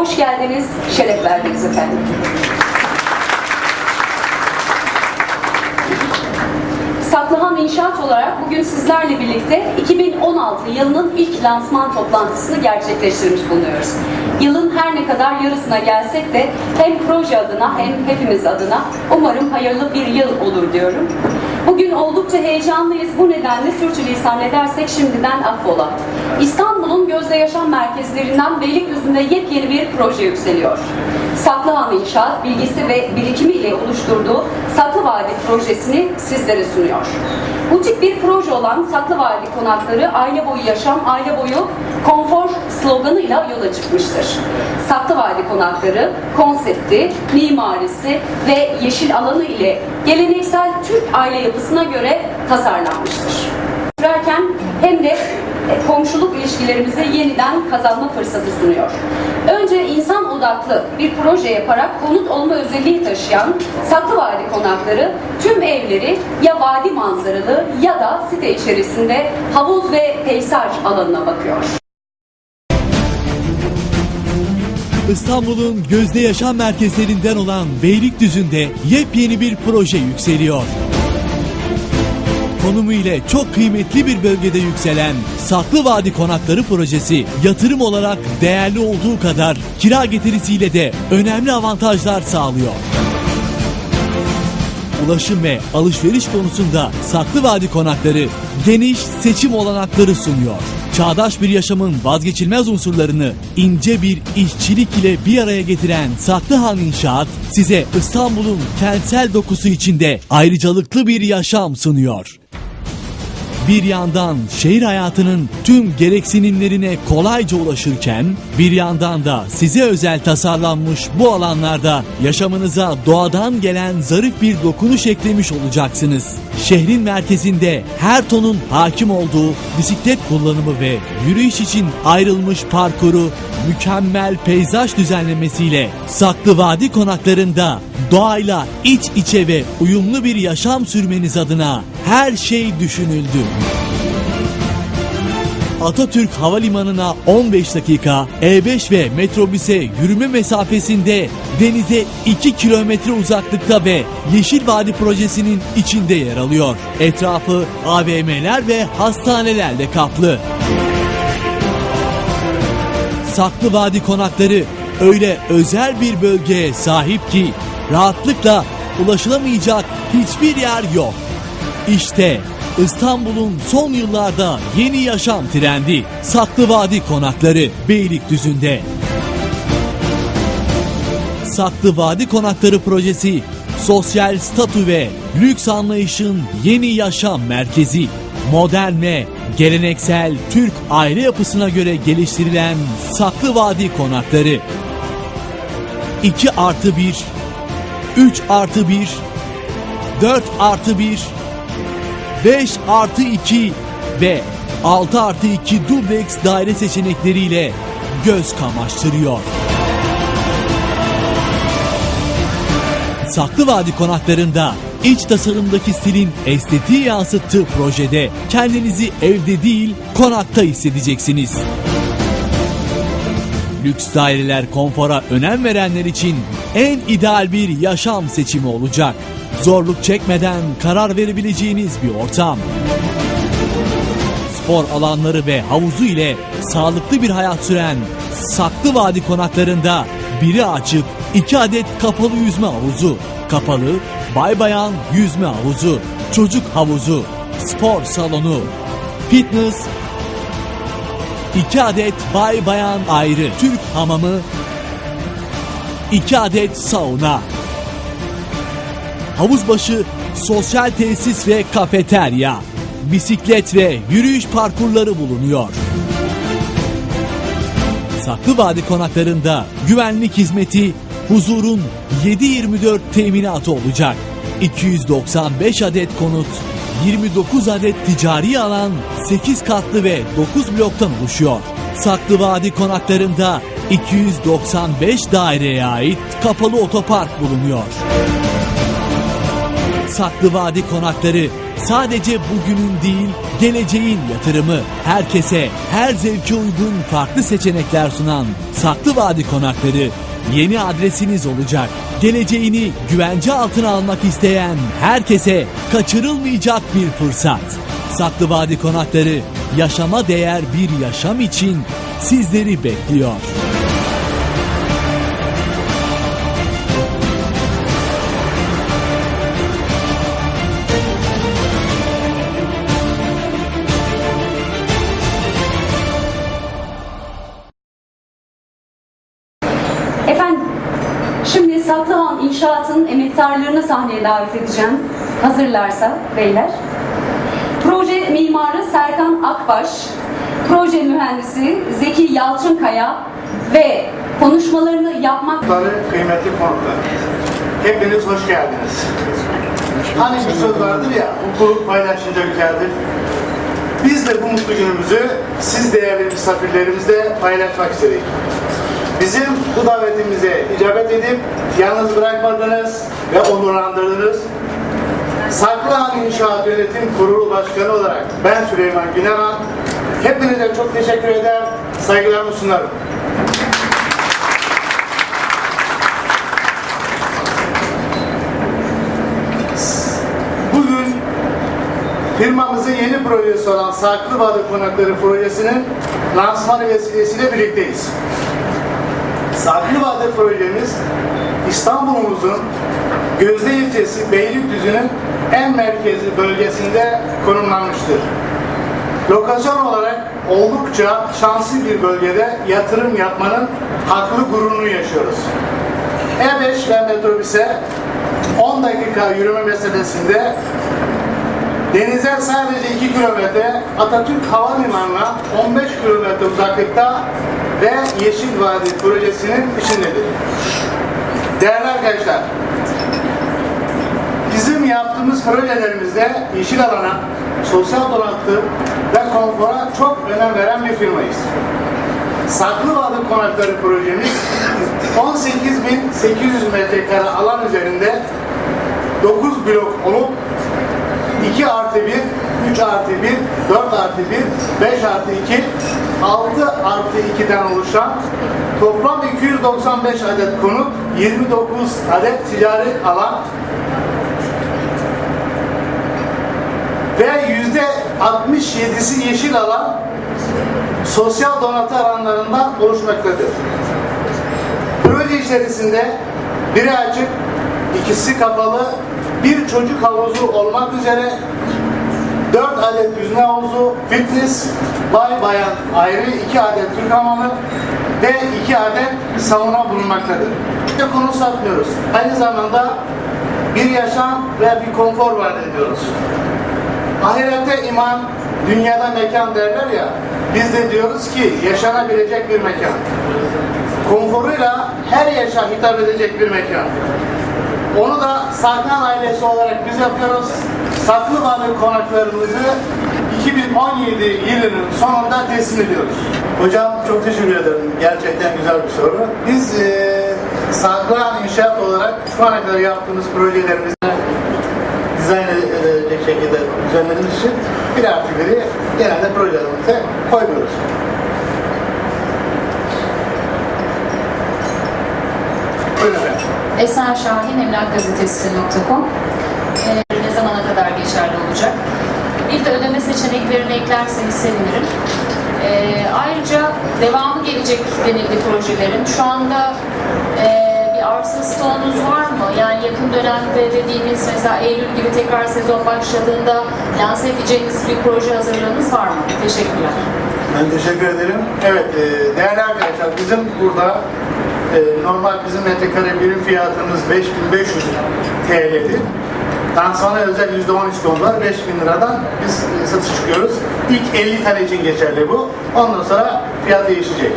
hoş geldiniz, şeref verdiniz efendim. Saklıhan İnşaat olarak bugün sizlerle birlikte 2016 yılının ilk lansman toplantısını gerçekleştirmiş bulunuyoruz. Yılın her ne kadar yarısına gelsek de hem proje adına hem hepimiz adına umarım hayırlı bir yıl olur diyorum. Bugün oldukça heyecanlıyız. Bu nedenle sürçülisan edersek şimdiden affola. İstanbul'un gözde yaşam merkezlerinden Beylikdüzü'nde yepyeni bir proje yükseliyor. Saklıhan İnşaat bilgisi ve birikimi ile oluşturduğu Saklı Vadi projesini sizlere sunuyor. Butik bir proje olan Saklı Vadi konakları aile boyu yaşam, aile boyu konfor sloganıyla yola çıkmıştır. Saklı Vadi konakları konsepti, mimarisi ve yeşil alanı ile geleneksel Türk aile yapısına göre tasarlanmıştır. Sürerken hem de e, komşuluk ilişkilerimize yeniden kazanma fırsatı sunuyor. Önce insan odaklı bir proje yaparak konut olma özelliği taşıyan Saklı Vadi konakları tüm evleri ya vadi manzaralı ya da site içerisinde havuz ve peyzaj alanına bakıyor. İstanbul'un gözde yaşam merkezlerinden olan Beylikdüzü'nde yepyeni bir proje yükseliyor. Konumu ile çok kıymetli bir bölgede yükselen Saklı Vadi Konakları projesi yatırım olarak değerli olduğu kadar kira getirisiyle de önemli avantajlar sağlıyor. Ulaşım ve alışveriş konusunda Saklı Vadi Konakları geniş seçim olanakları sunuyor. Çağdaş bir yaşamın vazgeçilmez unsurlarını ince bir işçilik ile bir araya getiren Saklıhan İnşaat size İstanbul'un kentsel dokusu içinde ayrıcalıklı bir yaşam sunuyor. Bir yandan şehir hayatının tüm gereksinimlerine kolayca ulaşırken bir yandan da size özel tasarlanmış bu alanlarda yaşamınıza doğadan gelen zarif bir dokunuş eklemiş olacaksınız. Şehrin merkezinde her tonun hakim olduğu bisiklet kullanımı ve yürüyüş için ayrılmış parkuru mükemmel peyzaj düzenlemesiyle Saklı Vadi konaklarında doğayla iç içe ve uyumlu bir yaşam sürmeniz adına her şey düşünüldü. Atatürk Havalimanı'na 15 dakika, E5 ve metrobüse yürüme mesafesinde denize 2 kilometre uzaklıkta ve Yeşil Vadi projesinin içinde yer alıyor. Etrafı AVM'ler ve hastanelerle kaplı. Saklı Vadi konakları öyle özel bir bölgeye sahip ki rahatlıkla ulaşılamayacak hiçbir yer yok. İşte İstanbul'un son yıllarda yeni yaşam trendi Saklı Vadi konakları Beylikdüzü'nde. Saklı Vadi Konakları projesi sosyal statü ve lüks anlayışın yeni yaşam merkezi. Modern ve geleneksel Türk aile yapısına göre geliştirilen Saklı Vadi Konakları. 2 artı 1, 3 artı 1, 4 artı 1, 5 artı 2 ve 6 artı 2 dubleks daire seçenekleriyle göz kamaştırıyor. Saklı Vadi konaklarında iç tasarımdaki stilin estetiği yansıttığı projede kendinizi evde değil konakta hissedeceksiniz. Lüks daireler konfora önem verenler için en ideal bir yaşam seçimi olacak. Zorluk çekmeden karar verebileceğiniz bir ortam. Spor alanları ve havuzu ile sağlıklı bir hayat süren Saklı Vadi konaklarında biri açık iki adet kapalı yüzme havuzu, kapalı bay bayan yüzme havuzu, çocuk havuzu, spor salonu, fitness, iki adet bay bayan ayrı Türk hamamı, iki adet sauna, havuz başı sosyal tesis ve kafeterya, bisiklet ve yürüyüş parkurları bulunuyor. Saklı Vadi konaklarında güvenlik hizmeti huzurun 7-24 teminatı olacak. 295 adet konut, 29 adet ticari alan, 8 katlı ve 9 bloktan oluşuyor. Saklı Vadi konaklarında 295 daireye ait kapalı otopark bulunuyor. Saklı Vadi konakları sadece bugünün değil, geleceğin yatırımı. Herkese, her zevke uygun farklı seçenekler sunan Saklı Vadi Konakları yeni adresiniz olacak. Geleceğini güvence altına almak isteyen herkese kaçırılmayacak bir fırsat. Saklı Vadi Konakları yaşama değer bir yaşam için sizleri bekliyor. Sahneye davet edeceğim. Hazırlarsa beyler. Proje mimarı Serkan Akbaş, proje mühendisi Zeki Yalçınkaya ve konuşmalarını yapmak kıymetli konuklar. Hepiniz hoş geldiniz. Hani bir söz vardır ya, mutluluk paylaşınca güzeldir. Biz de bu mutlu günümüzü siz değerli misafirlerimizle paylaşmak istedik. Bizim bu davetimize icabet edip yalnız bırakmadınız ve onurlandırdınız. Saklıhan İnşaat Yönetim Kurulu Başkanı olarak ben Süleyman Güneran. Hepinize çok teşekkür eder, saygılarımı sunarım. Bugün firmamızın yeni projesi olan Saklı Balık Konakları projesinin lansmanı vesilesiyle birlikteyiz. Saklı Balık projemiz İstanbul'umuzun Gözde ilçesi Beylikdüzü'nün en merkezi bölgesinde konumlanmıştır. Lokasyon olarak oldukça şanslı bir bölgede yatırım yapmanın haklı gururunu yaşıyoruz. E5 ve metrobüse 10 dakika yürüme mesafesinde denize sadece 2 kilometre Atatürk Havalimanı'na 15 kilometre uzaklıkta ve Yeşil Vadi projesinin içindedir. Değerli arkadaşlar, bizim yaptığımız projelerimizde yeşil alana, sosyal donatı ve konfora çok önem veren bir firmayız. Saklı Balık Konakları projemiz 18.800 metrekare alan üzerinde 9 blok olup 2 artı 1, 3 artı 1, 4 artı 1, 5 artı 2, 6 artı 2'den oluşan toplam 295 adet konut, 29 adet ticari alan ve yüzde 67'si yeşil alan sosyal donatı alanlarından oluşmaktadır. Proje içerisinde biri açık, ikisi kapalı, bir çocuk havuzu olmak üzere 4 adet yüzme havuzu, fitness, bay bayan ayrı 2 adet Türk hamamı ve 2 adet sauna bulunmaktadır. İşte konu satmıyoruz. Aynı zamanda bir yaşam ve bir konfor vaat ediyoruz. Ahirette iman, dünyada mekan derler ya, biz de diyoruz ki yaşanabilecek bir mekan. Konforuyla her yaşa hitap edecek bir mekan. Onu da Saklan ailesi olarak biz yapıyoruz. Saklı Balık konaklarımızı 2017 yılının sonunda teslim ediyoruz. Hocam çok teşekkür ederim. Gerçekten güzel bir soru. Biz e, Saklan İnşaat olarak şu ana kadar yaptığımız projelerimizi dizayn edilecek şekilde düzenlediğimiz için bir artı biri genelde projelerimize koymuyoruz. Buyurun efendim. Esen Şahin Emlak Gazetesi.com Ee, Ne zamana kadar geçerli olacak? Bir de ödeme seçeneklerini eklerseniz sevinirim. Ee, ayrıca devamı gelecek denildi projelerin. Şu anda e, bir arsa stoğunuz var mı? Yani yakın dönemde dediğimiz mesela Eylül gibi tekrar sezon başladığında lanse edeceğiniz bir proje hazırlığınız var mı? Teşekkürler. Ben teşekkür ederim. Evet, e, değerli arkadaşlar bizim burada e, normal bizim metrekare birim fiyatımız 5500 TL'dir. Lansmana özel %13 don var. 5000 liradan biz e, satış çıkıyoruz. İlk 50 tane için geçerli bu. Ondan sonra fiyat değişecek.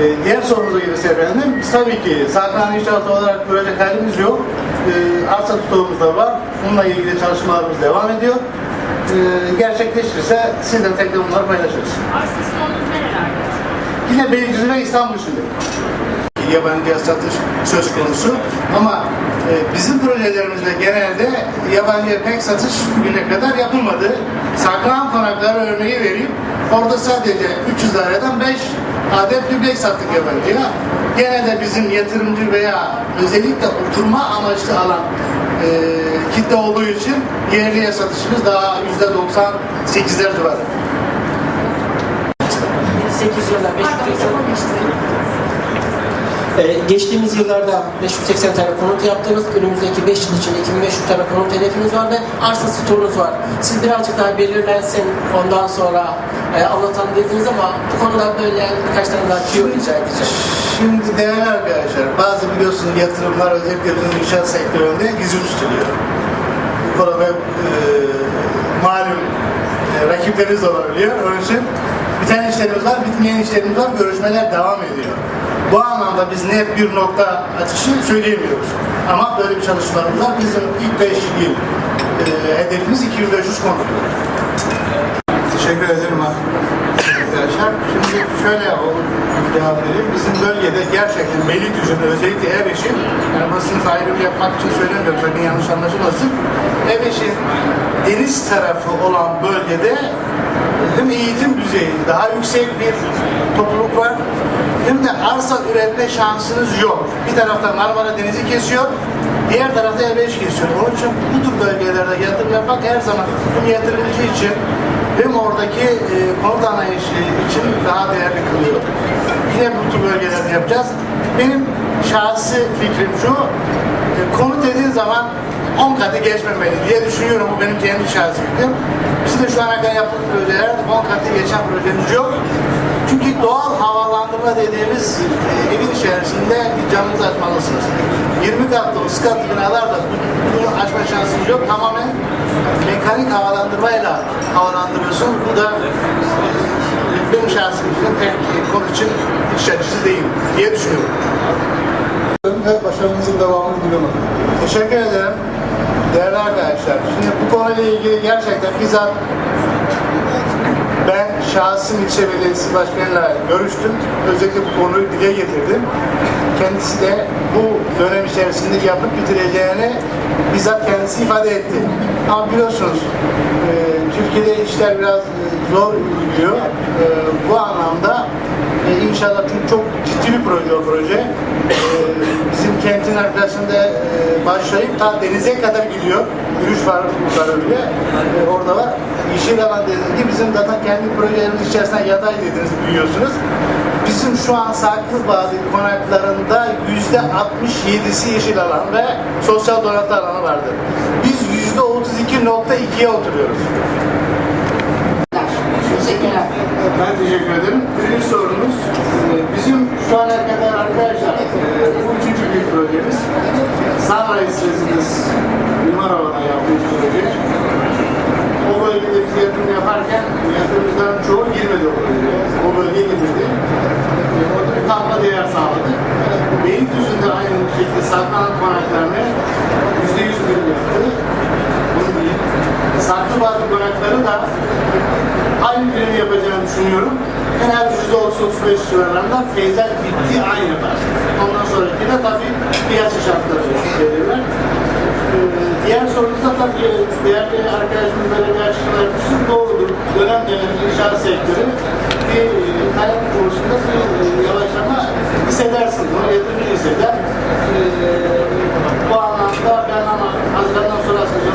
E, diğer sorunuza gelirse efendim, biz tabii ki Sakran İnşaatı olarak böyle halimiz yok. E, arsa tutumumuz da var. Bununla ilgili çalışmalarımız devam ediyor. E, gerçekleşirse sizden tekrar bunları paylaşırız. Arsa stoğunuz nerelerde? Yine Beylikdüzü ve İstanbul şimdi. Yabancıya satış söz konusu. Ama e, bizim projelerimizde genelde yabancıya pek satış bugüne kadar yapılmadı. Saklanan konakları örneği vereyim. Orada sadece 300 daireden 5 adet dubleks sattık yabancıya. Genelde bizim yatırımcı veya özellikle oturma amaçlı alan e, kitle olduğu için yerliye satışımız daha %98'ler civarı. 8 yıllar 580 Ee, geçtiğimiz yıllarda 580 tane konut yaptınız. Önümüzdeki 5 yıl içinde 2500 tane konut hedefiniz var ve arsa stoğunuz var. Siz birazcık daha belirlensin ondan sonra e, anlatalım dediniz ama bu konuda böyle birkaç tane daha tüyo rica edeceğim. Şimdi değerli arkadaşlar, bazı biliyorsunuz yatırımlar özellikle bizim inşaat sektöründe gizli tutuluyor. Bu konuda e, malum e, rakipleriniz olabiliyor. Onun için biten işlerimiz var, bitmeyen işlerimiz var, görüşmeler devam ediyor. Bu anlamda biz net bir nokta atışı söyleyemiyoruz. Ama böyle bir çalışmalarımız var. Bizim ilk 5 yıl e, hedefimiz 2500 konut. Teşekkür ederim arkadaşlar. Şimdi şöyle yapalım, cevap vereyim. Bizim bölgede gerçekten Beylikdüzü'nde özellikle Eveş'in, yani bu sınıf ayrımı yapmak için söylemiyorum, sakın yanlış anlaşılmasın. Eveş'in deniz tarafı olan bölgede hem eğitim düzeyi daha yüksek bir topluluk var, hem de arsa üretme şansınız yok. Bir taraftan Marmara Denizi kesiyor, diğer tarafta Eveş kesiyor. Onun için bu tür bölgelerde yatırım yapmak her zaman hem yatırımcı için hem oradaki e, konut anlayışı için daha değerli kılıyor. Yine bu tür bölgelerde yapacağız. Benim şahsi fikrim şu, e, konut dediğin zaman 10 katı geçmemeli diye düşünüyorum. Bu benim kendi şahsi fikrim. Bizim de şu ana kadar yaptığımız projeler 10 katı geçen projemiz yok. Çünkü doğal havalandırma dediğimiz e, evin içerisinde bir camınızı açmalısınız. 20 katlı, 30 katlı binalarda bunu açma şansınız yok. Tamamen mekanik havalandırmayla havalandırıyorsun. Bu da benim şahsi fikrim pek konu için iş açıcı değil diye düşünüyorum. ve başarınızın devamını diliyorum. Teşekkür ederim. Değerli arkadaşlar, şimdi bu konuyla ilgili gerçekten bizzat şahsım ilçe belediyesi başkanıyla görüştüm. Özellikle bu konuyu dile getirdim. Kendisi de bu dönem içerisinde yapıp bitireceğini bizzat kendisi ifade etti. Ama biliyorsunuz e, Türkiye'de işler biraz e, zor gidiyor. E, bu anlamda e, inşallah çünkü çok ciddi bir proje o proje. E, bizim kentin arkasında e, başlayıp ta denize kadar gidiyor. Yürüyüş var öyle. E, orada var. Yeşil alan dediğiniz gibi bizim zaten kendi projelerimiz içerisinde yatay dediniz biliyorsunuz. Bizim şu an Saklı Vadi konaklarında yüzde 67'si yeşil alan ve sosyal donatı alanı vardır. Biz yüzde 32.2'ye oturuyoruz. Teşekkürler. Ben teşekkür ederim. Birinci sorumuz, e, bizim şu ana kadar arkadaşlar, e, bu üçüncü büyük projemiz. Sunrise Residence Mimar Ova'da yaptığımız proje. O bölgede biz yatırım yaparken yatırımcıların çoğu girmedi o bölgeye. O bölgeye girmedi. E, Orada bir katma değer sağladı. Beylikdüzü'nde aynı şekilde saklanan konaklarını yüzde yüz bir yaptı. Bunu diyeyim. Saklı bazı konakları da aynı birimi yapacağını düşünüyorum. En az yüzde otuz otuz beş civarlarında feyzler bitti aynı var. Ondan sonraki de tabii piyasa şartları belirler. Ee, diğer sorunuza tabii değerli arkadaşımız böyle bir açıklama yapmıştı. Doğrudur. Dönem dönem inşaat sektörü bir e, hayat konusunda bir e, yavaşlama hissedersin. Bunu yatırımcı hisseder. Ee, bu anlamda ben ama Haziran'dan sonra aslında